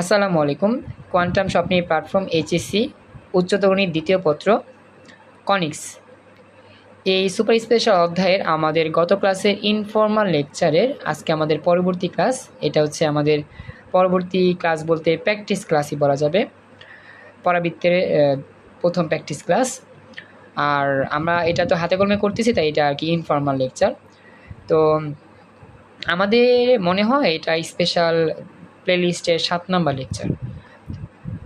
আসসালামু আলাইকুম। কোয়ান্টাম স্বপ্নের প্ল্যাটফর্ম এইচএসসি উচ্চতর গণিত দ্বিতীয় পত্র, কনিক্স। এই সুপার স্পেশাল অধ্যায়ের আমাদের গত ক্লাসের ইনফর্মাল লেকচারের আজকে আমাদের পরবর্তী ক্লাস। এটা হচ্ছে আমাদের পরবর্তী ক্লাস বলতে প্র্যাকটিস ক্লাসই বলা যাবে। পরাবৃত্তের প্রথম প্র্যাকটিস ক্লাস। আর আমরা এটা তো হাতে কলমে করতেছি, তাই এটা আর কি ইনফর্মাল লেকচার। তো আমাদের মনে হয় এটা স্পেশাল প্লেলিস্টের সাত নম্বর লেকচার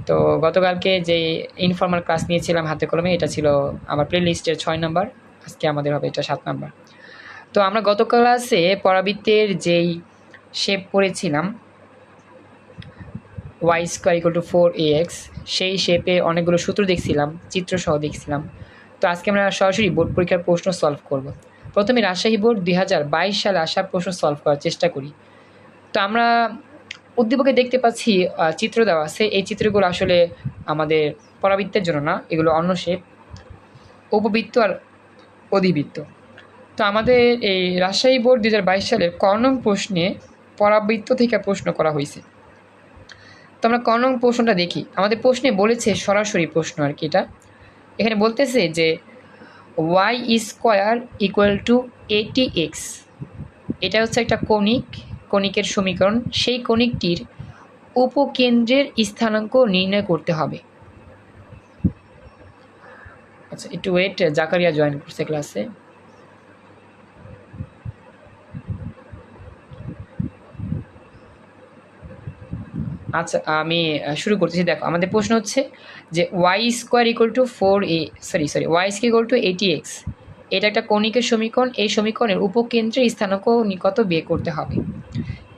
তো গতকালকে যে ইনফর্মাল ক্লাস নিয়েছিলাম হাতে কলমে, এটা ছিল আমার প্লেলিস্টের ছয় নম্বর। আজকে আমাদের হবে এটা সাত নম্বর। তো আমরা গত ক্লাসে পরাবৃত্তের যেই শেপ পড়েছিলাম Y square equal to four A X সেই শেপে অনেকগুলো সূত্র দেখছিলাম, চিত্রসহ দেখছিলাম। তো আজকে আমরা সরাসরি বোর্ড পরীক্ষার প্রশ্ন সলভ করব। প্রথমে রাজশাহী বোর্ড দুই হাজার বাইশ সালে আসার প্রশ্ন সলভ করার চেষ্টা করি। তো আমরা উদ্দীপকে দেখতে পাচ্ছি চিত্র দেওয়া আছে। এই চিত্রগুলো আসলে আমাদের পরাবৃত্তের জন্য না, এগুলো অন্য শেপ উপবৃত্ত আর অধিবৃত্ত। তো আমাদের এই রাজশাহী বোর্ড দু হাজার বাইশ সালের কর্ণম প্রশ্নে পরাবৃত্ত থেকে প্রশ্ন করা হয়েছে। তো আমরা কর্ণম প্রশ্নটা দেখি। আমাদের প্রশ্নে বলেছে সরাসরি প্রশ্ন আর কি এটা। এখানে বলতেছে যে Y square equal to eighty X এটা হচ্ছে একটা কণিক কণিকের সমীকরণ, সেই কণিকটির উপকেন্দ্রের স্থানাঙ্ক নির্ণয় করতে হবে। আচ্ছা একটু ওয়েট জাকারিয়া জয়েন করছে ক্লাসে আচ্ছা আমি শুরু করতেছি। দেখো, আমাদের প্রশ্ন হচ্ছে যে Y square equal to four A sorry sorry Y square equal to eighty X এটা একটা কণিকের সমীকরণ, এই সমীকরণের উপকেন্দ্রের স্থানাঙ্ক নিকট বিয়ে করতে হবে।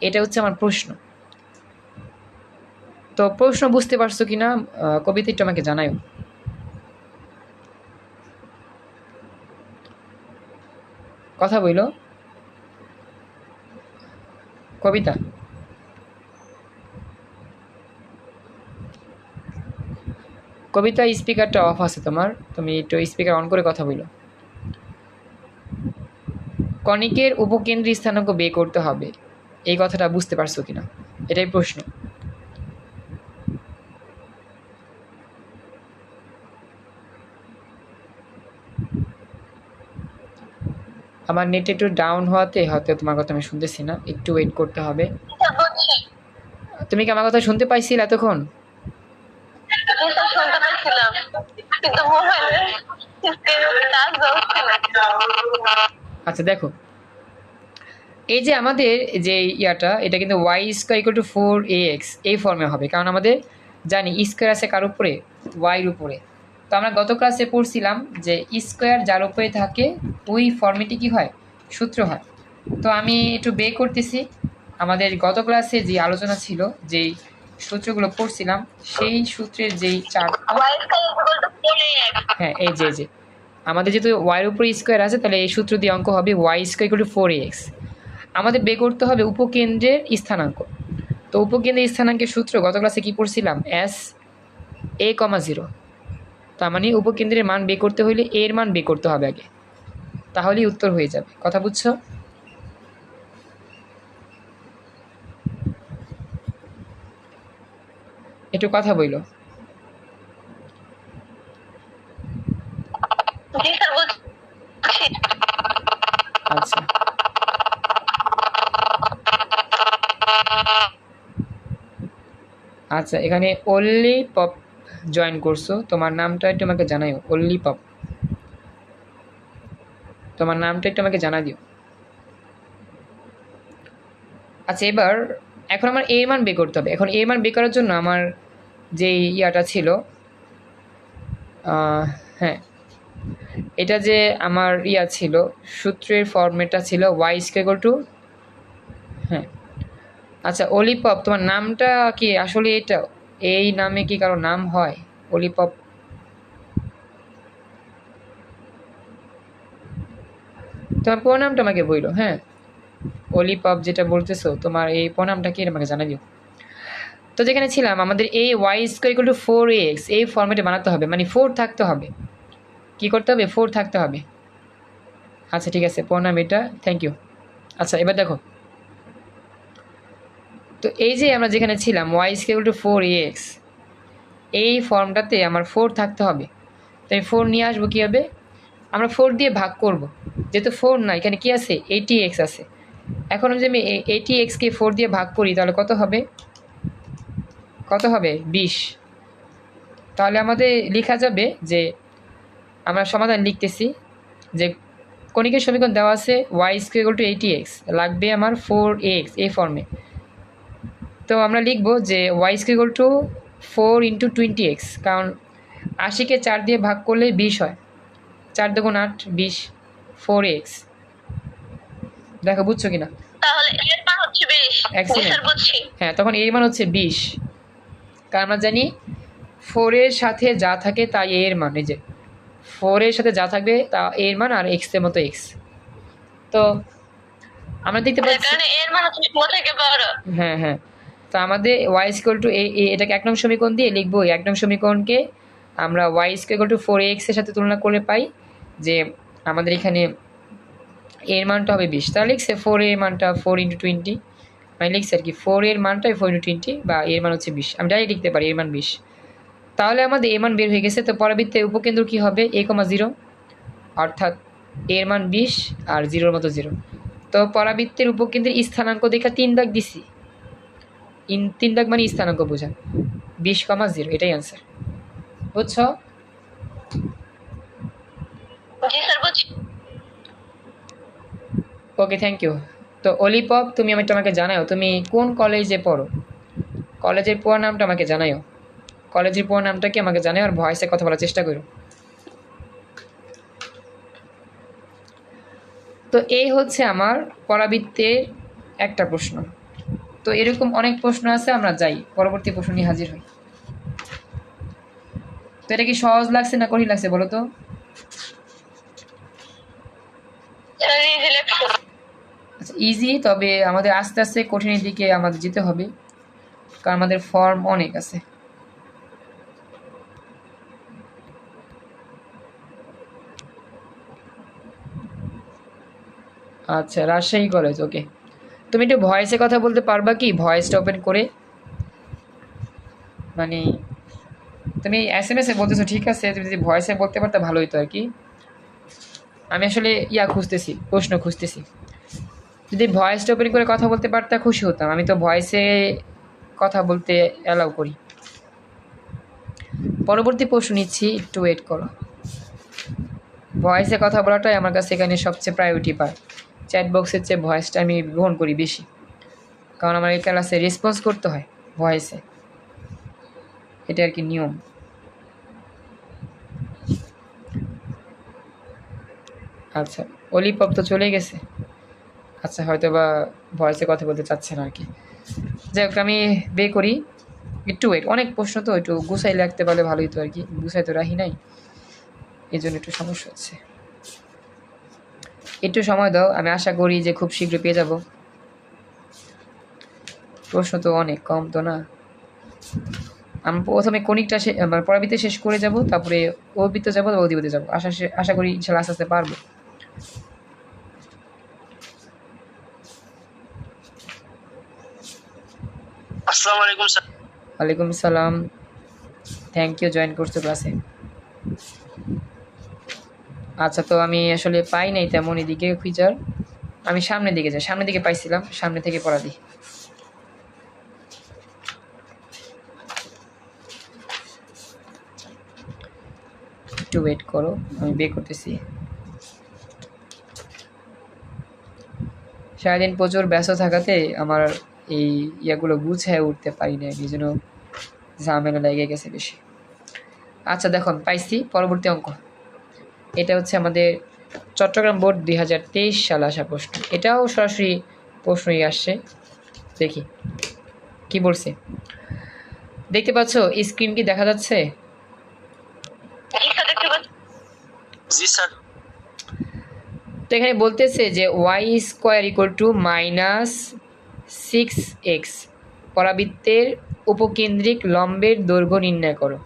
এটা হচ্ছে আমার প্রশ্ন। তো প্রশ্ন বুঝতে পারছ কি না কবিতা একটু আমাকে জানাও কথা বইলো। কবিতা। কবিতা, স্পিকারটা অফ আছে তোমার। তুমি একটু স্পিকার অন করে কথা বলো কণিকের উপকেন্দ্রীয় স্থানাঙ্ক বের করতে হবে। এই কথাটা বুঝতে পারছ কিনা? এটাই প্রশ্ন। আমার নেট একটু ডাউন হওয়াতে হয়তো তোমার কথা আমি শুনতেছি না। একটু ওয়েট করতে হবে। তুমি কি আমার কথা শুনতে পাইছিলে এতক্ষণ? আচ্ছা দেখো। এই যে আমাদের যে ইয়াটা এটা কিন্তু Y square equal to four A X এই ফর্মে হবে। কারণ আমাদের জানি স্কোয়ার আছে কার উপরে? ওয়াইয়ের উপরে। তো আমরা গত ক্লাসে পড়ছিলাম যে স্কোয়ার যার উপরে থাকে ওই ফর্মেটি কি হয়? সূত্র হয়। তো আমি একটু বে করতেছি। আমাদের গত ক্লাসে যে আলোচনা ছিল যেই সূত্রগুলো পড়ছিলাম সেই সূত্রের যেই চারটা হ্যাঁ এই যে এই যে। আমাদের যেহেতু ওয়াইয়ের উপরে স্কোয়ার আছে, তাহলে এই সূত্র দিয়ে অঙ্ক হবে Y square equal to four X আমাদের বে করতে হবে উপকেন্দ্রের স্থানাঙ্ক। তো উপকেন্দ্রের স্থানাঙ্কের সূত্র গত ক্লাসে কী পড়ছিলাম? এস এ কমা জিরো তার মানে উপকেন্দ্রের মান বে করতে হইলে এর মান বে করতে হবে আগে। তাহলেই উত্তর হয়ে যাবে। কথা বুঝছ? একটু কথা বইলো জি স্যার বুঝছি আচ্ছা আচ্ছা এখানে অল্লি পপ জয়েন করছ। তোমার নামটা একটু আমাকে জানাইও অল্লি পপ তোমার নামটা একটু আমাকে জানা দিও। আচ্ছা এবার, এখন আমার এর মান বের করতে হবে। এখন এর মান বের করার জন্য আমার যে ইয়াটা ছিল হ্যাঁ এটা যে আমার ইয়া ছিল, সূত্রের ফর্মেটটা ছিল ওয়াই স্কোয়ার টু আচ্ছা অলিপপ তোমার নামটা কি? আসলে এটা, এই নামে কি কারও নাম হয়? অলিপপ তোমার প্রণামটা আমাকে বইলো হ্যাঁ? অলিপপ যেটা বলতেছো, তোমার এই প্রণামটা কি আমাকে জানা দিও। তো যেখানে ছিলাম, আমাদের এই Y square equal to four X এই ফর্মেটে বানাতে হবে মানে ফোর থাকতে হবে। কি করতে হবে? ফোর থাকতে হবে। আচ্ছা ঠিক আছে প্রণাম এটা থ্যাংক ইউ আচ্ছা এবার দেখো। তো এই যে আমরা যেখানে ছিলাম Y square to four X এই ফর্মটাতে আমার ফোর থাকতে হবে। তো আমি ফোর নিয়ে আসব কী হবে? আমরা ফোর দিয়ে ভাগ করব। যেহেতু ফোর না, এখানে কী আছে? এইটি এক্স আছে। এখন যদি আমি এইটি এক্সকে ফোর দিয়ে ভাগ করি, তাহলে কত হবে? কত হবে? বিশ। তাহলে আমাদের লেখা যাবে যে, আমরা সমাধান লিখতেছি যে কণিকের সমীকরণ দেওয়া আছে Y square to eighty X লাগবে আমার ফোর এক্স এই ফর্মে তো আমরা লিখব যে Y square to four into twenty X কারণ আশিকে চার দিয়ে ভাগ করলে বিশ হয়। চার দুগুণ আট বিশ ফোর এক্স দেখো বুঝছ কি না এর হচ্ছে বিশ। Excellent. স্যার বুঝছি হ্যাঁ তখন এর মান হচ্ছে বিশ। কারণ আমরা জানি ফোরের সাথে যা থাকে তাই এর মান এই যে ফোরের সাথে যা থাকবে তা এর মান আর এক্সের মতো এক্স তো আমরা দেখতে পাচ্ছি হ্যাঁ হ্যাঁ। তো আমাদের ওয়াই স্কোয়াল টু এ এটাকে এক নং সমীকরণ দিয়ে লিখব। এক নং সমীকরণকে আমরা ওয়াই স্কোয়াল টু ফোর এক্সের সাথে তুলনা করলে পাই যে আমাদের এখানে এর মানটা হবে বিশ। তাহলে লিখছে ফোর এর মানটা ফোর ইন্টু টোয়েন্টি মানে লিখছে আর কি ফোর এর মানটা ফোর ইন্টু টোয়েন্টি বা এর মান হচ্ছে বিশ। আমি ডাইরেক্ট লিখতে পারি এর মান বিশ। তাহলে আমাদের এর মান বের হয়ে গেছে, তো পরবর্তীতে উপকেন্দ্র কী হবে? এ কমা জিরো অর্থাৎ এর মান বিশ আর জিরোর মতো জিরো তো পরাবৃত্তের উপকেন্দ্রের স্থানাঙ্ক দেখা তিন দাগ দিছি। ইন তিন দাগ মানে স্থানাঙ্ক বোঝান বিশ কমা জিরো এটাই অ্যান্সার বুঝছ? ওকে থ্যাংক ইউ তো অলিপপ তুমি আমি তোমাকে জানাও তুমি কোন কলেজে পড়ো? কলেজের পুরো নামটা আমাকে জানাও কলেজের পুরো নামটা কি আমাকে জানাও আর ভয়েসে কথা বলার চেষ্টা করো। তো এই হচ্ছে আমার পরাবৃত্তের একটা প্রশ্ন। তো এরকম অনেক প্রশ্ন আছে, আমরা যাই। পরবর্তী প্রশ্ন নিয়ে হাজির হই। তো এটা কি সহজ লাগছে না কঠিন লাগছে বলো তো? ইজি আচ্ছা ইজি তবে আমাদের আস্তে আস্তে কঠিনের দিকে আমাদের যেতে হবে, কারণ আমাদের ফর্ম অনেক আছে। আচ্ছা রাজশাহী কলেজ ওকে তুমি একটু ভয়েসে কথা বলতে পারবা কি? ভয়েসটা ওপেন করে। মানে তুমি এস এম এসে বলতেছো, ঠিক আছে, তুমি যদি ভয়েসে বলতে পারতে ভালো হতো আর কি আমি আসলে ইয়া খুঁজতেছি, প্রশ্ন খুঁজতেছি। যদি ভয়েসটা ওপেন করে কথা বলতে পারতে, খুশি হতাম। আমি তো ভয়েসে কথা বলতে অ্যালাউ করি। পরবর্তী প্রশ্ন নিচ্ছি, একটু ওয়েট করো। ভয়েসে কথা বলাটাই আমার কাছে এখানে সবচেয়ে প্রায়োরিটি পায় চ্যাট বক্সের চেয়ে ভয়েসটা আমি গ্রহণ করি বেশি। কারণ আমার এই ক্লাসে রেসপন্স করতে হয় ভয়েসে এটা আর কি নিয়ম। আচ্ছা অলিপপ তো চলে গেছে। আচ্ছা হয়তো বা ভয়েসে কথা বলতে চাচ্ছে না আর কি। যাই হোক, আমি বে করি। একটু ওয়েট অনেক প্রশ্ন তো, একটু গুছাই রাখতে পারলে ভালোই তো আর কি। গুছাই তো রাহি নাই। এই জন্য একটু সমস্যা হচ্ছে। একটু সময় দাও আমি আশা করি যে খুব শীঘ্র পেয়ে যাব। প্রশ্ন তো অনেক কম তো না। আমি প্রথমে মানে পরাবৃত্তে শেষ করে যাব তারপরে অবৃত্ত যাব অধিপতি যাব। আশা আশা করি ইনশাল্লাহ আস্তে আস্তে পারব। আসসালামু আলাইকুম স্যার। ওয়ালাইকুম সালাম। থ্যাংক ইউ জয়েন করছ ক্লাসে আচ্ছা তো আমি আসলে পাই নাই তেমন এদিকে ফিচার আমি সামনের দিকে যাই, সামনের দিকে পাইছিলাম, সামনে থেকে পড়া দিই। একটু ওয়েট করো, আমি বে করতেছি। সারাদিন প্রচুর ব্যস্ত থাকাতে আমার এই ইয়াগুলো গুছায় উঠতে পারি না এই জন্য ঝামেলা লেগে গেছে বেশি। আচ্ছা দেখো আমি পাইছি, পরবর্তী অঙ্ক। এটা হচ্ছে আমাদের চট্টগ্রাম বোর্ড দুই হাজার তেইশ সালে আসা প্রশ্ন। এটাও সরাসরি প্রশ্নই আসছে। দেখি কি বলছে? দেখতে পাচ্ছ স্ক্রিন কি দেখা যাচ্ছে? তো এখানে বলতেছে যে Y square equal to minus six X পরাবৃত্তের উপকেন্দ্রিক লম্বের দৈর্ঘ্য নির্ণয় করো।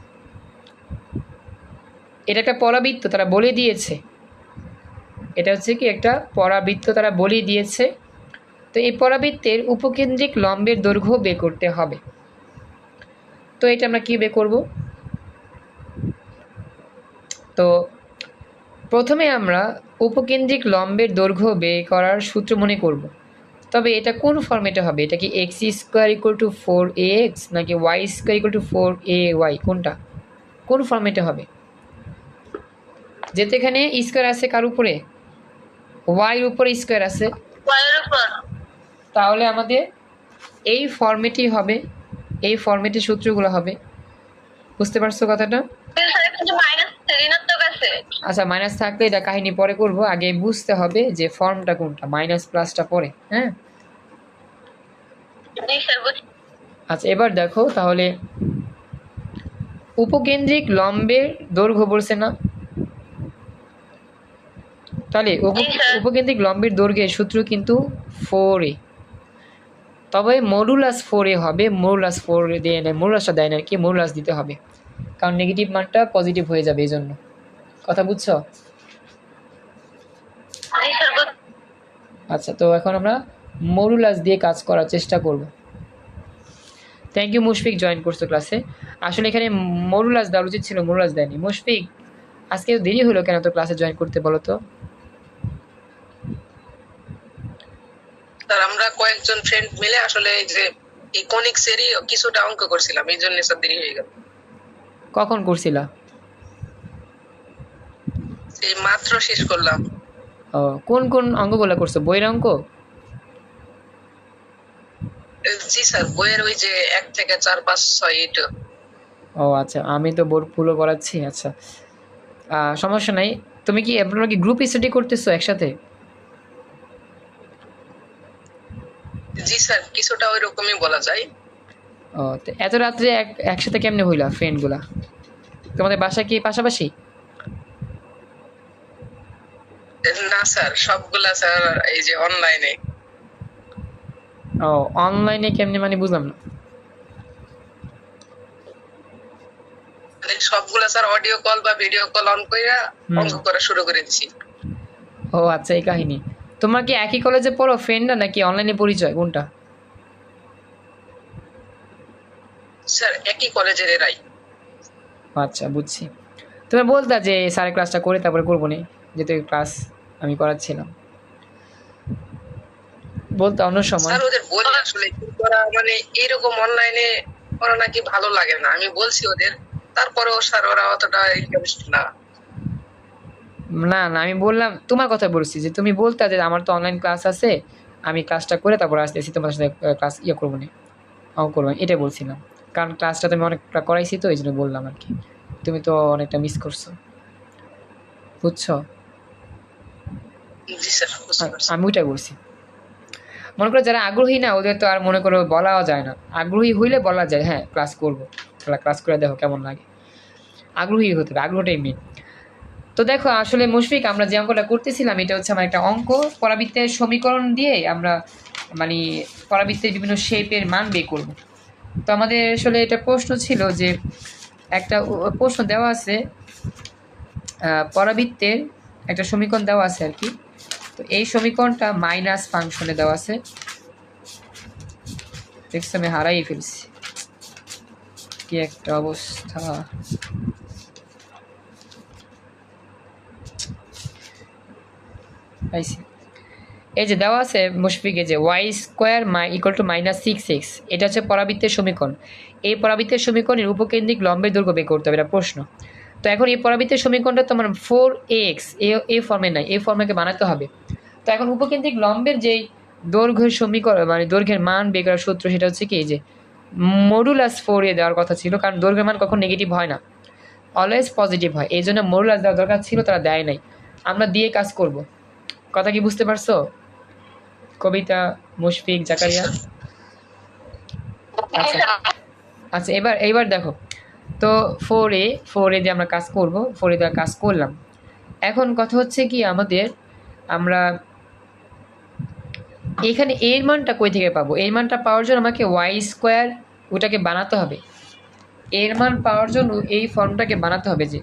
এটা একটা পরাবৃত্ত তারা বলে দিয়েছে। এটা হচ্ছে কি একটা পরাবৃত্ত তারা বলে দিয়েছে। তো এই পরাবৃত্তের উপকেন্দ্রিক লম্বের দৈর্ঘ্য বের করতে হবে। তো এটা আমরা কী বের করব? তো প্রথমে আমরা উপকেন্দ্রিক লম্বের দৈর্ঘ্য বের করার সূত্র মনে করব। তবে এটা কোন ফর্মেটে হবে? এটা কি X square equal to four A X নাকি Y square equal to four A Y কোনটা? কোন ফর্মেটে হবে? যেহেতু এখানে স্কোয়ার আছে কার উপরে? ওয়াইয়ের উপরে স্কোয়ার আছে। ওয়াইয়ের উপর। তাহলে আমাদের এই ফর্মেটই হবে এই ফর্মেটে সূত্রগুলো হবে। বুঝতে পারছ কথাটা? আচ্ছা মাইনাস থাকলে এটা কাহিনী পরে করব। আগে বুঝতে হবে যে ফর্মটা কোনটা মাইনাস প্লাসটা পরে হ্যাঁ? আচ্ছা এবার দেখো তাহলে উপকেন্দ্রিক লম্বের দৈর্ঘ্য বলছে না? তাহলে উপকেন্দ্রিক লম্বের দৈর্ঘ্যের সূত্র কিন্তু ফোর এ। তবে মডুলাস ফোর এ হবে মডুলাস ফোর দিয়ে নেয় মডুলাসটা দেয় না কি মডুলাস দিতে হবে? কারণ নেগেটিভ মানটা পজিটিভ হয়ে যাবে এই জন্য কথা বুঝছি? আচ্ছা তো এখন আমরা মরুলাস দিয়ে কাজ করার চেষ্টা করব। থ্যাংক ইউ মুশফিক জয়েন করছ ক্লাসে আসলে এখানে মরুলাস দেওয়ার উচিত ছিল মরুলাস দেয়নি। মুশফিক আজকে দেরি হলো কেন তো ক্লাসে জয়েন করতে বলো তো? স্যার আমরা কয়েকজন ফ্রেন্ড মিলে আসলে এই যে ইকোনিক্স এরই কিছুটা অঙ্ক করছিলাম এই জন্য স্যার দেরি হয়ে গেল। কখন করছিলা? এই মাত্র শেষ করলাম। ও কোন কোন অঙ্কগুলো করছ? বইয়ের অঙ্ক? জি স্যার বইয়ের ওই যে এক থেকে চার পাঁচ ছয় এইটা। ও আচ্ছা আমি তো বোর্ড ফুলও করাচ্ছি আচ্ছা। সমস্যা নাই। তুমি কি আপনারা কি গ্রুপ স্টাডি করতেছো একসাথে? জি স্যার কিছুটা ওই রকমই বলা যায়। ও তো এত রাত্রে এক একসাথে কেমনে হইলা ফ্রেন্ডগুলা? তোমাদের বাসা কি পাশাপাশি? না স্যার সবগুলা স্যার এই যে অনলাইনে ও অনলাইনে কেমনে মানে বুঝলাম না। সবগুলা স্যার অডিও কল বা ভিডিও কল অন কইরা। অঙ্ক করা শুরু করে দিছি। ও আচ্ছা এই কাহিনী। তোমরা কি একই কলেজে পড়ো? ফ্রেন্ড না নাকি অনলাইনে পরিচয়? কোনটা? স্যার একই কলেজের এরাই। আচ্ছা বুঝছি। তুমি বলতা যে স্যারের ক্লাসটা করে তারপরে করব নি যেহেতু ক্লাস আমি করাচ্ছিলাম। বলতো অন্য সময়। স্যার ওদের বলি আসলে করা মানে এরকম অনলাইনে করা নাকি ভালো লাগে না। আমি বলছি ওদের তারপরেও স্যার ওরা অতটা ইন্টারেস্ট না। না না আমি বললাম তোমার কথা বলছি যে তুমি বলতে যে আমার তো অনলাইন ক্লাস আছে আমি ক্লাসটা করে তারপর আসতেছি তোমার সাথে ক্লাস ইয়ে করব না অঙ্ক করব এটাই বলছিলাম। কারণ ক্লাসটা তুমি অনেকটা করাইছি তো এই জন্য বললাম আর কি। তুমি তো অনেকটা মিস করছ। বুঝছ? পারছি। আমি ওইটাই বলছি। মনে করো যারা আগ্রহী না ওদের তো আর মনে করো বলাও যায় না। আগ্রহী হইলে বলা যায় হ্যাঁ ক্লাস করব। তাহলে ক্লাস করে দেখো কেমন লাগে। আগ্রহী হতে হবে আগ্রহটাই মেন তো দেখো, আসলে মুশফিক, আমরা যে অঙ্কটা করতেছিলাম, এটা হচ্ছে আমার একটা অঙ্ক। পরাবৃত্তের সমীকরণ দিয়ে আমরা মানে পরাবৃত্তের বিভিন্ন শেপের মান বের করব। তো আমাদের আসলে এটা প্রশ্ন ছিল যে, একটা প্রশ্ন দেওয়া আছে পরাবৃত্তের একটা সমীকরণ দেওয়া আছে আর কি। তো এই সমীকরণটা মাইনাস ফাংশনে দেওয়া আছে। দেখছি, আমি হারাই ফেলছি। কি একটা অবস্থা। পাইছি এই যে দেওয়া আছে মুশফিকে যে Y square my equal to minus six X এটা হচ্ছে পরাবৃত্তের সমীকরণ। এই পরাবৃত্তের সমীকরণের উপকেন্দ্রিক লম্বের দৈর্ঘ্য বের করতে হবে, এটা প্রশ্ন। তো এখন এই পরাবৃত্তের সমীকরণটা তোমার ফোর এক্স এ এই ফর্মে নাই এই ফর্মকে বানাতে হবে। তো এখন উপকেন্দ্রিক লম্বের যেই দৈর্ঘ্যের সমীকরণ মানে দৈর্ঘ্যের মান বের করার সূত্র, সেটা হচ্ছে কি যে মডুলাস ফোর এ দেওয়ার কথা ছিল, কারণ দৈর্ঘ্যের মান কখন নেগেটিভ হয় না। অলওয়েজ পজিটিভ হয়, এই জন্য মডুলাস দেওয়ার দরকার ছিল, তারা দেয় নাই। আমরা দিয়ে কাজ করব। কথা কি বুঝতে পারছ? কবিতা, মুশফিক, জাকারিয়া? আচ্ছা। আচ্ছা এবার, এইবার দেখো। তো ফোর এ ফোর এ দিয়ে আমরা কাজ করব ফোর এ দিয়ে কাজ করলাম। এখন কথা হচ্ছে কি, আমাদের, আমরা এখানে এর মানটা কই থেকে পাবো? এর মানটা পাওয়ার জন্য আমাকে ওয়াই স্কোয়ার ওটাকে বানাতে হবে। এর মান পাওয়ার জন্য এই ফর্মটাকে বানাতে হবে যে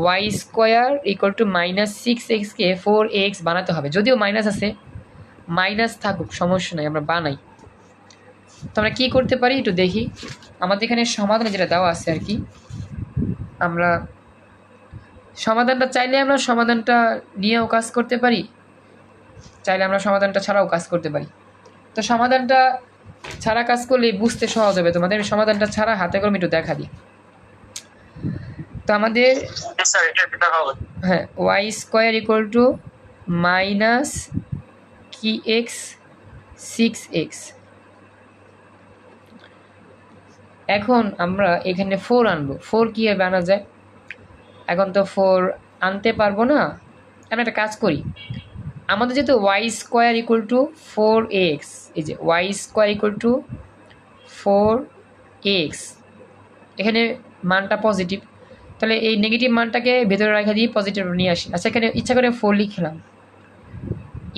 Y square equal to minus six এক্সকে ফোর এক্স বানাতে হবে। যদিও মাইনাস আছে মাইনাস থাকুক, সমস্যা নাই, আমরা বানাই। তো আমরা কী করতে পারি একটু দেখি। আমাদের এখানে সমাধানে যেটা দেওয়া আছে আর কি, আমরা সমাধানটা চাইলে আমরা সমাধানটা নিয়েও কাজ করতে পারি, চাইলে আমরা সমাধানটা ছাড়াও কাজ করতে পারি। তো সমাধানটা ছাড়া কাজ করলে বুঝতে সহজ হবে। তোমাদের আমি সমাধানটা ছাড়া হাতে করে আমি একটু দেখা দিই। তো আমাদের হ্যাঁ Y square equal to minus কি এক্স সিক্স এক্স এখন আমরা এখানে ফোর আনব। ফোর কীভাবে আনা যায়? এখন তো ফোর আনতে পারব না। আমরা একটা কাজ করি। আমাদের যেহেতু Y square equal to four X এই যে Y square equal to four X এখানে মানটা পজিটিভ তাহলে এই নেগেটিভ মানটাকে ভেতরে রাখা দিয়ে পজিটিভ নিয়ে আসি। আচ্ছা এখানে ইচ্ছা করে ফোর লিখলাম।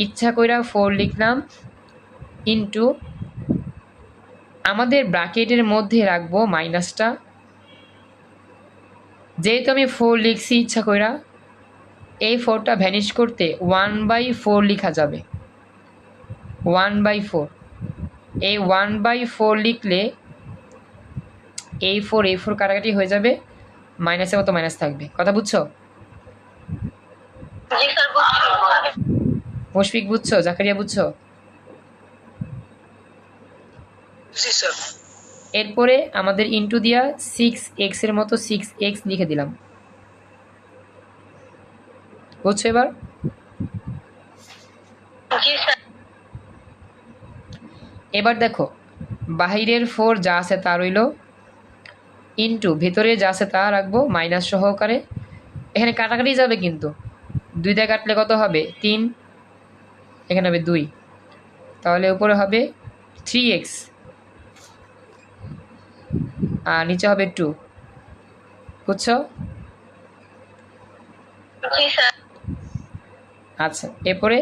ইচ্ছা করে ফোর লিখলাম ইন্টু আমাদের ব্র্যাকেটের মধ্যে রাখব মাইনাসটা। যেহেতু আমি ফোর লিখছি ইচ্ছা কইরা, এই ফোরটা ভ্যানিশ করতে ওয়ান বাই ফোর লিখা যাবে। ওয়ান বাই ফোর এই ওয়ান বাই ফোর লিখলে এই ফোর এই ফোর কাটাকাটি হয়ে যাবে। মাইনাসের মতো মাইনাস থাকবে। কথা বুঝছ? জি স্যার বুঝছি। মুশফিক বুঝছ? জাকারিয়া বুঝছ? এরপরে আমাদের ইন্টু দিয়া সিক্স এক্সের মতো সিক্স এক্স লিখে দিলাম। বুঝছ এবার? এবার দেখো বাহিরের ফোর যা আছে তা রইল ইন্টু ভেতরে যা আছে তা রাখব মাইনাস সহকারে। এখানে কাটাকাটি যাবে কিন্তু। দুই দিয়ে কাটলে কত হবে? তিন। এখানে হবে দুই। তাহলে উপরে হবে থ্রি এক্স আর নিচে হবে টু বুঝছ? আচ্ছা এরপরে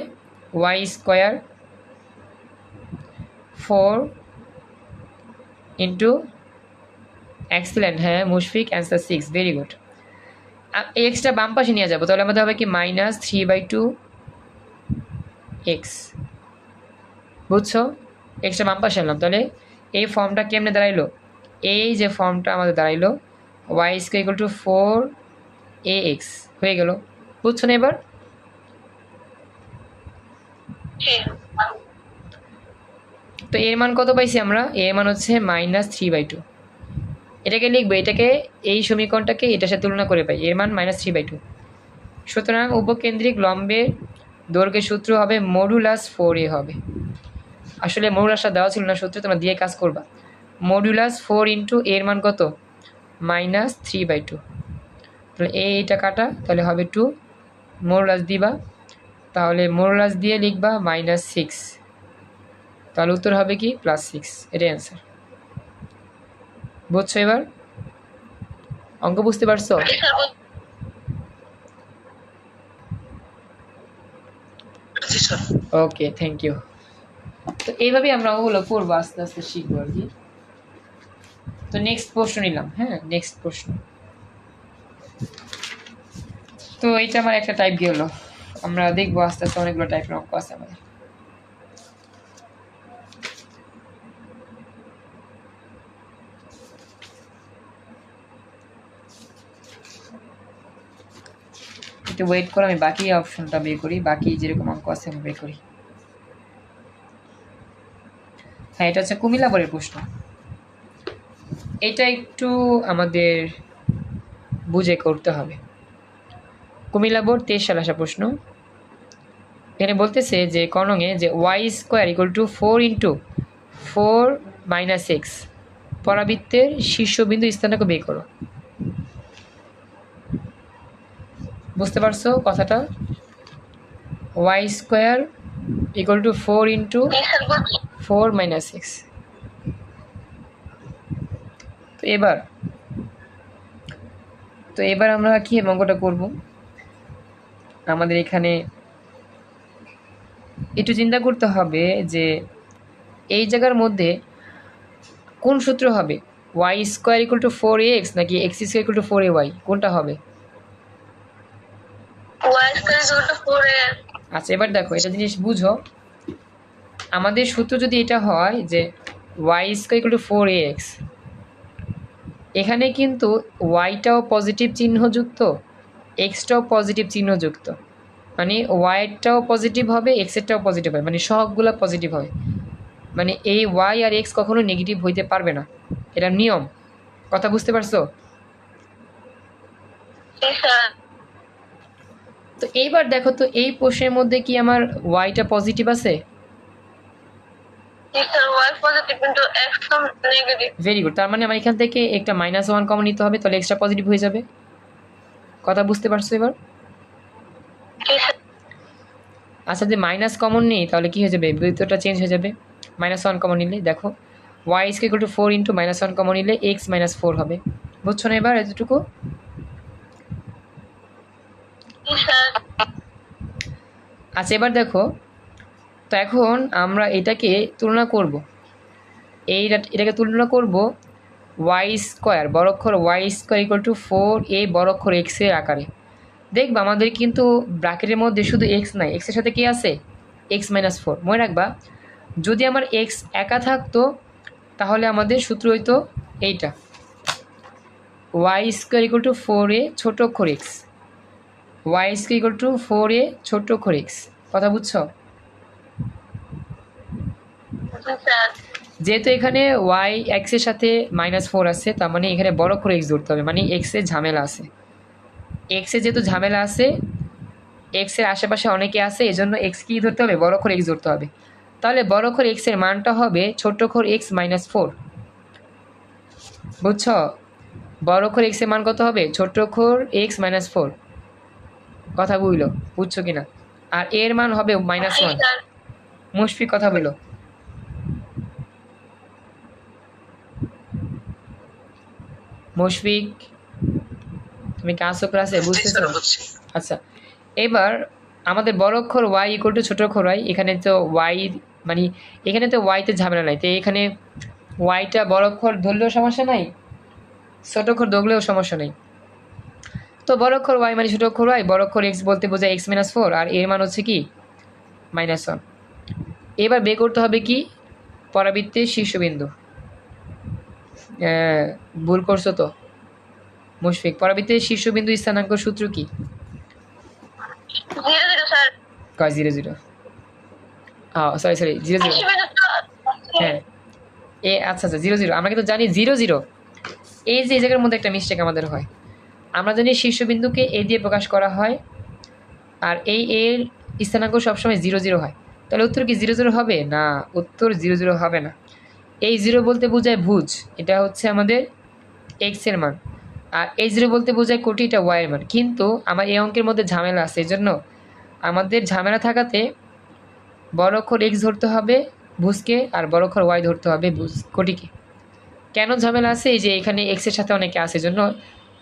Y square four into excellent হ্যাঁ Mushfiq answer six very good এই এক্সটা বাম পাশে নিয়ে যাব তাহলে আমাদের হবে কি minus three by two X বুঝছ? এক্সটা বাম পাশে আনলাম তাহলে এই ফর্মটা কেমনে দাঁড়াইলো? এই যে ফর্মটা আমাদের দাঁড়াইলো Y square equal to four A X হয়ে গেল। বুঝছ না এবার? তো এর মান কত পাইছি আমরা? এর মান হচ্ছে মাইনাস থ্রি বাই টু এটাকে লিখব, এটাকে এই সমীকরণটাকে এটার সাথে তুলনা করে পাই, এর মান মাইনাস থ্রি বাই টু সুতরাং উপকেন্দ্রিক লম্বের দৈর্ঘ্যের সূত্র হবে মডুলাস ফোর এ হবে। আসলে মডুলাসটা দেওয়া ছিল না সূত্রে, তোমরা দিয়ে কাজ করবা। মডুলাস ফোর ইন্টু এর মান কত? মাইনাস থ্রি বাই টু তাহলে এইটা কাটা, তাহলে হবে টু মডুলাস দিবা, তাহলে মডুলাস দিয়ে লিখবা মাইনাস সিক্স তাহলে উত্তর হবে কি? প্লাস সিক্স এটাই অ্যান্সার বুঝছ এবার? অঙ্ক বুঝতে পারছ? ওকে থ্যাংক ইউ তো এইভাবেই আমরা ওগুলো করব, আস্তে আস্তে শিখব আর কি। তো নেক্সট প্রশ্ন নিলাম হ্যাঁ নেক্সট প্রশ্ন। তো এইটা আমার একটা টাইপ গেল। আমরা দেখব আস্তে আস্তে অনেকগুলো টাইপের অঙ্ক আছে আমাদের। একটু ওয়েট করে, আমি বাকি অপশনটা বের করি, বাকি যেরকম অঙ্ক আছে আমি বের করি। হ্যাঁ এটা হচ্ছে কুমিল্লা বোর্ডের প্রশ্ন। এটা একটু আমাদের বুঝে করতে হবে। কুমিল্লা বোর্ড তেইশ সালে আসা প্রশ্ন। এখানে বলতেছে যে কর্ণঙে যে Y square equal to four into four minus X পরাবৃত্তের শীর্ষবিন্দু স্থানটাকে বের করো। বুঝতে পারছ কথাটা? Y square equal to four into four minus six. তো এবার তো এবার আমরা কি অঙ্কটা করব? আমাদের এখানে একটু চিন্তা করতে হবে যে এই জায়গার মধ্যে কোন সূত্র হবে? Y square equal to four X নাকি X square equal to four A Y? কোনটা হবে Y square equal to four A আচ্ছা এবার দেখো এটা জিনিস বুঝো। আমাদের সূত্র যদি এটা হয় যে Y square equal to four X এখানে কিন্তু ওয়াইটাও পজিটিভ চিহ্নযুক্ত এক্সটাও পজিটিভ চিহ্নযুক্ত। মানে ওয়াইটাও পজিটিভ হবে এক্সেরটাও পজিটিভ হবে মানে সবগুলো পজিটিভ হবে। মানে এই ওয়াই আর এক্স কখনো নেগেটিভ হইতে পারবে না। এটা নিয়ম। কথা বুঝতে পারছ? তো এইবার দেখো তো এই প্রশ্নের মধ্যে কি আমার ওয়াইটা পজিটিভ আছে? ভেরি গুড তার মানে আমার এখান থেকে একটা মাইনাস ওয়ান কমন নিতে হবে তাহলে এক্সট্রা পজিটিভ হয়ে যাবে। কথা বুঝতে পারছ এবার? আচ্ছা যে মাইনাস কমন নেই তাহলে কি হয়ে যাবে? বৃত্তটা চেঞ্জ হয়ে যাবে। মাইনাস ওয়ান কমন নিলে দেখো Y is equal to four into minus one common নিলে এক্স মাইনাস ফোর হবে। বুঝছ না এবার এতটুকু জি স্যার আচ্ছা এবার দেখো। তো এখন আমরা এটাকে তুলনা করব। এই এটাকে তুলনা করব Y square বড়ক্ষর Y square equal to four A বড়ক্ষর এক্সের আকারে। দেখবা আমাদের কিন্তু ব্র্যাকেটের মধ্যে শুধু এক্স নাই এক্সের সাথে কি আছে? এক্স মাইনাস ফোর মনে রাখবা, যদি আমার এক্স একা থাকতো, তাহলে আমাদের সূত্র হইতো এইটা। Y square equal to four A ছোট অক্ষর X Y square equal to four A ছোট অক্ষর এক্স কথা বুঝছ? স্যার। যেহেতু এখানে ওয়াই এক্সের সাথে মাইনাস ফোর আছে তার মানে এখানে বড় করে এক্স ধরতে হবে মানে এক্সের ঝামেলা আছে। এক্সের যেহেতু ঝামেলা আছে এক্সের আশেপাশে অনেকে আছে এজন্য এক্স কি ধরতে হবে? বড় করে এক্স ধরতে হবে। তাহলে বড় করে এক্সের মানটা হবে ছোট করে এক্স মাইনাস ফোর বুঝছ? বড় করে এক্সের মান কত হবে? ছোট খোর এক্স মাইনাস ফোর কথা বুঝলো বুঝছ কিনা? আর এর মান হবে মাইনাস ওয়ান মুশফিক কথা বলো মুশফিক তুমি কি আসো ক্লাসে বুঝতেছো? আচ্ছা এবার আমাদের বড় অক্ষর ওয়াই ইকুয়াল টু ছোট অক্ষর ওয়াই এখানে তো ওয়াই মানে এখানে তো ওয়াইতে ঝামেলা নাই তো এখানে ওয়াইটা বড় অক্ষর ধরলেও সমস্যা নাই ছোট অক্ষর ধরলেও সমস্যা নেই। তো বড় অক্ষর ওয়াই মানে ছোট অক্ষর ওয়াই বড় অক্ষর এক্স বলতে বোঝায় এক্স মাইনাস ফোর আর এর মান হচ্ছে কি? মাইনাস ওয়ান এবার বের করতে হবে কি? পরাবৃত্তের শীর্ষবিন্দু। ভুল করছ তো? মুশফিক পরাবৃত্তের শীর্ষবিন্দু স্থানাঙ্ক সূত্র কি? কয়? Zero zero sorry sorry zero zero হ্যাঁ। এ আচ্ছা আচ্ছা জিরো জিরো আমরা কিন্তু জানি জিরো জিরো এই যে এই জায়গার মধ্যে একটা মিস্টেক আমাদের হয়। আমরা জানি শীর্ষবিন্দুকে এ দিয়ে প্রকাশ করা হয়, আর এই এর স্থানাঙ্ক সবসময় জিরো জিরো হয়। তাহলে উত্তর কি জিরো জিরো হবে? না, উত্তর জিরো জিরো হবে না। এই জিরো বলতে বোঝায় ভুজ, এটা হচ্ছে আমাদের এক্সের মান। আর এই জিরো বলতে বোঝায় কোটি, এটা ওয়াই এর মান। কিন্তু আমার এই অঙ্কের মধ্যে ঝামেলা আছে এই জন্য আমাদের ঝামেলা থাকাতে বড় অক্ষর এক্স ধরতে হবে ভুজকে, আর বড় অক্ষর ওয়াই ধরতে হবে ভুজ কোটিকে। কেন ঝামেলা আছে? এই যে এখানে এক্সের সাথে অনেকে আছে জন্য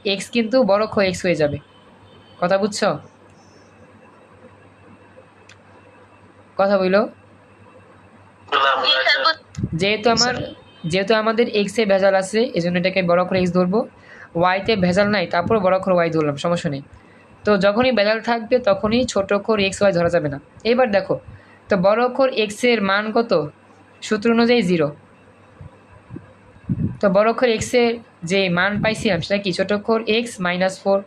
এক্স কিন্তু বড় অক্ষর এক্স হয়ে যাবে। কথা বুঝছ? কথা বইলো? যেহেতু আমার যেহেতু আমাদের এক্সে ভেজাল আছে এই জন্য এটাকে বড় করে এক্স ধরবো। ওয়াইতে ভেজাল নাই, তারপর বড় করে ওয়াই ধরলাম, সমস্যা নেই। তো যখনই ভেজাল থাকবে, তখনই ছোট অক্ষর এক্স ওয়াই ধরা যাবে না। এবার দেখো, তো বড় অক্ষর এক্সের মান কত? সূত্র অনুযায়ী জিরো তো বড় অক্ষর এক্সের যে মান পাইছিলাম সেটা কি ছোট অক্ষর X minus four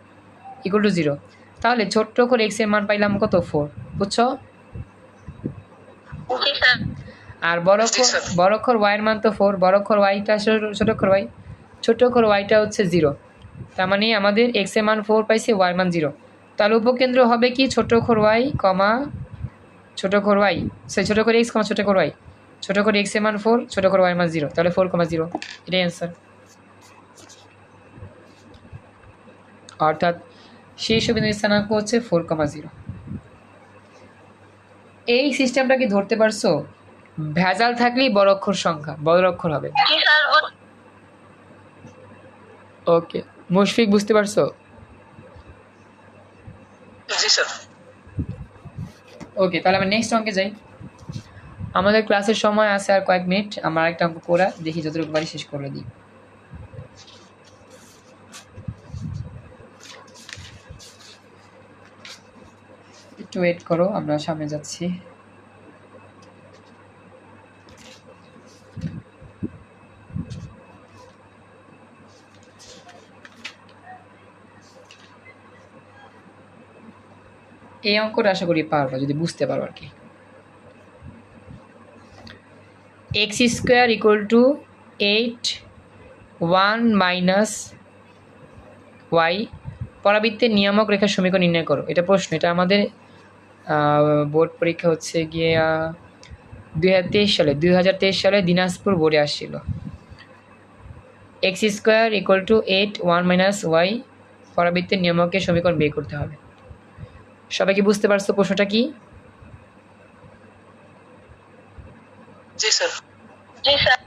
equal to zero তাহলে ছোট্ট অক্ষর এক্সের মান পাইলাম কত ফোর বুঝছ আর বড় অক্ষর বড় অক্ষর ওয়াইয়ের মান তো ফোর বড় অক্ষর ওয়াইটা ছোট অক্ষর ওয়াই ছোট অক্ষর ওয়াইটা হচ্ছে জিরো তার মানে আমাদের এক্সের মান ফোর পাইছে ওয়াই মান জিরো তাহলে উপকেন্দ্র হবে কি ছোট অক্ষর ওয়াই কমা ছোট অক্ষর ওয়াই সেই ছোট করে এক্স কমা ছোট অক্ষর ওয়াই ছোট করে এক্সের মান ফোর ছোট করে ওয়াই মান জিরো তাহলে ফোর কমা জিরো এটাই অ্যান্সার অর্থাৎ শীর্ষবিন্দু স্থানাঙ্ক হচ্ছে ফোর কমা জিরো এই সিস্টেমটা কি ধরতে পারছ? ভেজাল থাকলেই বড় অক্ষর সংখ্যা বড় অক্ষর হবে। ওকে মুশফিক বুঝতে পারছ? ওকে তাহলে আমরা নেক্সট অঙ্কে যাই। আমাদের ক্লাসের সময় আছে আর কয়েক মিনিট আমরা একটা অঙ্ক করা দেখি যতটুকু পারি শেষ করে দিই। একটু ওয়েট করো, আমরা সামনে যাচ্ছি। এই অঙ্কটা আশা করি পারব, যদি বুঝতে পারো আর কি। X square equal to eight one minus y পরাবৃত্তের নিয়ামক রেখার সমীকরণ নির্ণয় করো। এটা প্রশ্ন, এটা আমাদের বোর্ড পরীক্ষা হচ্ছে গিয়ে দুই হাজার তেইশ সালে দুই হাজার তেইশ সালে দিনাজপুর বোর্ডে আসছিল। X square equal to eight one minus y পরাবৃত্তের নিয়মকে সমীকরণ বের করতে হবে। সবাই কি বুঝতে পারছ প্রশ্নটা কি? জি স্যার। জি স্যার।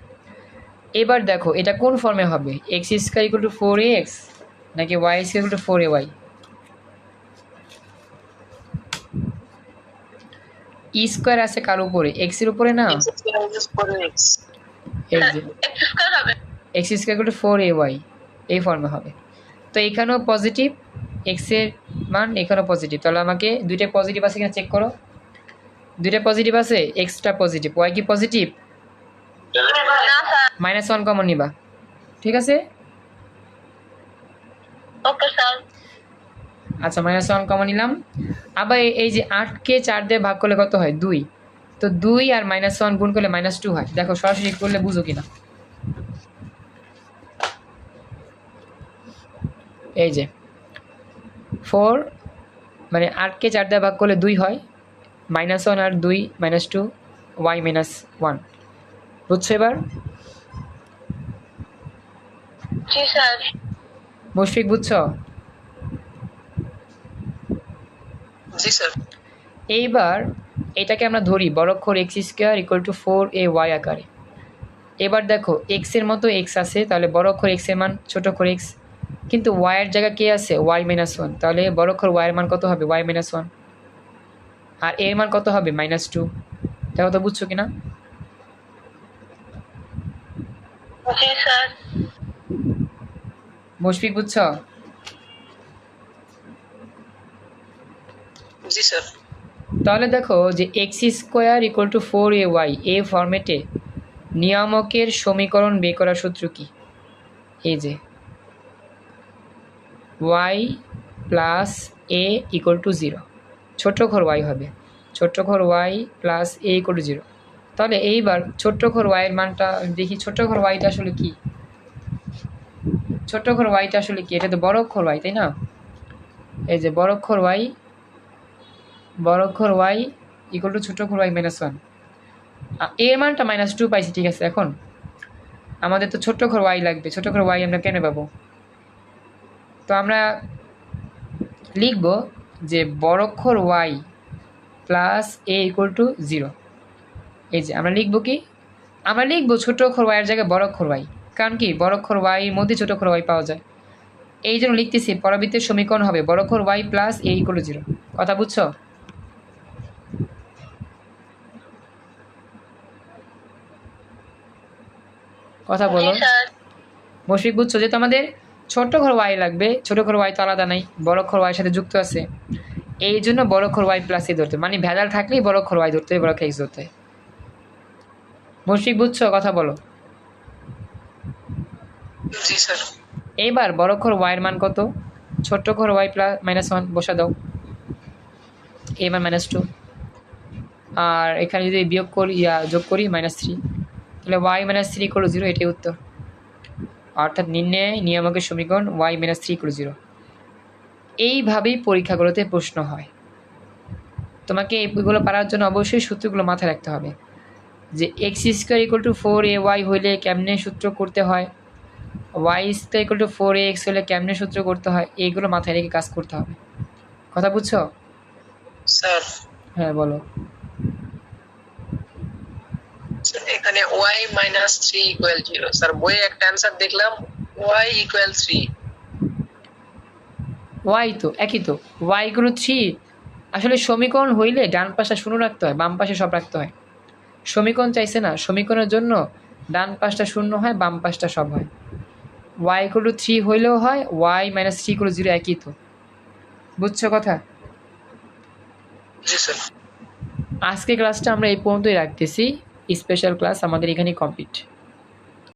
এবার দেখো এটা কোন ফর্মে হবে? X square equal to four a x নাকি y square equal to four a y E square আছে কার উপরে? এক্সের উপরে না? X square to four a y এই ফর্মে হবে? তো এখানেও পজিটিভ এক্সের মান এখানেও পজিটিভ তাহলে আমাকে দুইটা পজিটিভ আছে কিনা চেক করো। দুইটা পজিটিভ আছে এক্সট্রা পজিটিভ ওয়াই কি পজিটিভ মাইনাস ওয়ান কমন নিবা। ঠিক আছে? ওকে স্যার আচ্ছা মাইনাস ওয়ান কমন নিলাম। আবার এই- যে আটকে চার দিয়ে ভাগ করলে কত হয়? দুই। তো দুই আর মাইনাস ওয়ান গুণ করলে মাইনাস টু হয়। দেখো সরাসরি করলে বুঝো কিনা। এই যে ফোর মানে আটকে চার দিয়ে ভাগ করলে দুই হয়। মাইনাস ওয়ান আর দুই minus two y minus one বুঝছ এবার? মুশফিক বুঝছ? জি স্যার। এইবার এটাকে আমরা ধরি বড়ক্ষর x square equal to four a y আকারে। এবার দেখো এক্সের মতো এক্স আছে তাহলে বড় বড়ক্ষর এক্সের মান ছোট অক্ষর এক্স কিন্তু ওয়াইয়ের জায়গা কে আছে? ওয়াই মাইনাস ওয়ান তাহলে বড়ক্ষর ওয়াইয়ের মান কত হবে? ওয়াই মাইনাস ওয়ান আর এর মান কত হবে? মাইনাস টু দেখো তো বুঝছ কিনা? মুশফিক বুঝছ? জি, স্যার। তাহলে দেখো যে x square equal to four a y এ ফর্মেটে নিয়ামকের সমীকরণ বের করার সূত্র কি? এই যে y plus a equal to zero ছোট্ট ঘর ওয়াই হবে। ছোট্ট ঘর y plus a equal to zero তাহলে এইবার ছোট্ট ঘর ওয়াইয়ের মানটা দেখি ছোট্ট ঘর ওয়াইটা আসলে কি? ছোট্ট ঘর ওয়াইটা আসলে কি? এটা তো বড় অক্ষর ওয়াই তাই না? এই যে বড় অক্ষর ওয়াই বড় অক্ষর ওয়াই ইকুয়াল টু ছোট অক্ষর ওয়াই মাইনাস ওয়ানের মানটা মাইনাস টু পাইছি, ঠিক আছে, এখন? আমাদের তো ছোট অক্ষর ওয়াই লাগবে, ছোট অক্ষর ওয়াই আমরা কেন পাবো? তো আমরা লিখব যে বড় অক্ষর y plus a equal to zero এই যে, আমরা লিখব কি? আমরা লিখব ছোট অক্ষর ওয়াইয়ের জায়গায় বড় অক্ষর ওয়াই। কারণ কি? বড় অক্ষর ওয়াইয়ের মধ্যে ছোট অক্ষর ওয়াই পাওয়া যায়। এই জন্য লিখতেছি পরবর্তী সমীকরণ হবে বড় অক্ষর y plus a equal to zero কথা বুঝছ? কথা বলো। মুশফিক বুঝছ যে তোমাদের ছোট ঘর ওয়াই লাগবে ছোট ঘর ওয়াই তো আলাদা নাই বড় ঘর ওয়াই সাথে যুক্ত আছে। এই জন্য বড় ঘর ওয়াই প্লাসই ধরতে। মানে ভেজাল থাকলেই বড় ঘর ওয়াই ধরতে বড় এক্স ধরতে। হয় মুশফিক বুঝছ কথা বলো। এইবার বড় ঘর ওয়াইয়ের মান কত? ছোট্ট ঘর ওয়াই প্লাস মাইনাস ওয়ান বসা দাও। এবার মাইনাস টু আর এখানে যদি বিয়োগ করি ইয়া যোগ করি মাইনাস থ্রি তাহলে ওয়াই মাইনাস থ্রি করো জিরো এটাই উত্তর। অর্থাৎ নির্ণয় নিয়ামকের সমীকরণ ওয়াই মাইনাস থ্রি করো জিরো এইভাবেই পরীক্ষাগুলোতে প্রশ্ন হয়। তোমাকে এইগুলো পারার জন্য অবশ্যই সূত্রগুলো মাথায় রাখতে হবে। যে x square equal to four a y হইলে কেমনে সূত্র করতে হয়? Y square equal to four a x হলে কেমনে সূত্র করতে হয়? এইগুলো মাথায় রেখে কাজ করতে হবে। কথা বুঝছ? স্যার। হ্যাঁ বলো স্যার, এখানে y minus three equal zero sir বইয়ে একটা অ্যান্সার দেখলাম ওয়াই ইকুয়াল থ্রি ওয়াই তো একই তো। ওয়াই গুলো থ্রি আসলে সমীকরণ হইলে ডান পাশটা শূন্য রাখতে হয় বাম পাশে সব রাখতে হয়। সমীকরণ চাইছে না সমীকরণের জন্য ডান পাশটা শূন্য হয় বাম পাশটা সব হয়। ওয়াই ইকুয়াল থ্রি হইলেও হয় y minus three equal zero একই তো। বুঝছ কথা? আজকে ক্লাসটা আমরা এই পর্যন্তই রাখতেছি। স্পেশাল ক্লাস আমাদের এখানেই কমপ্লিট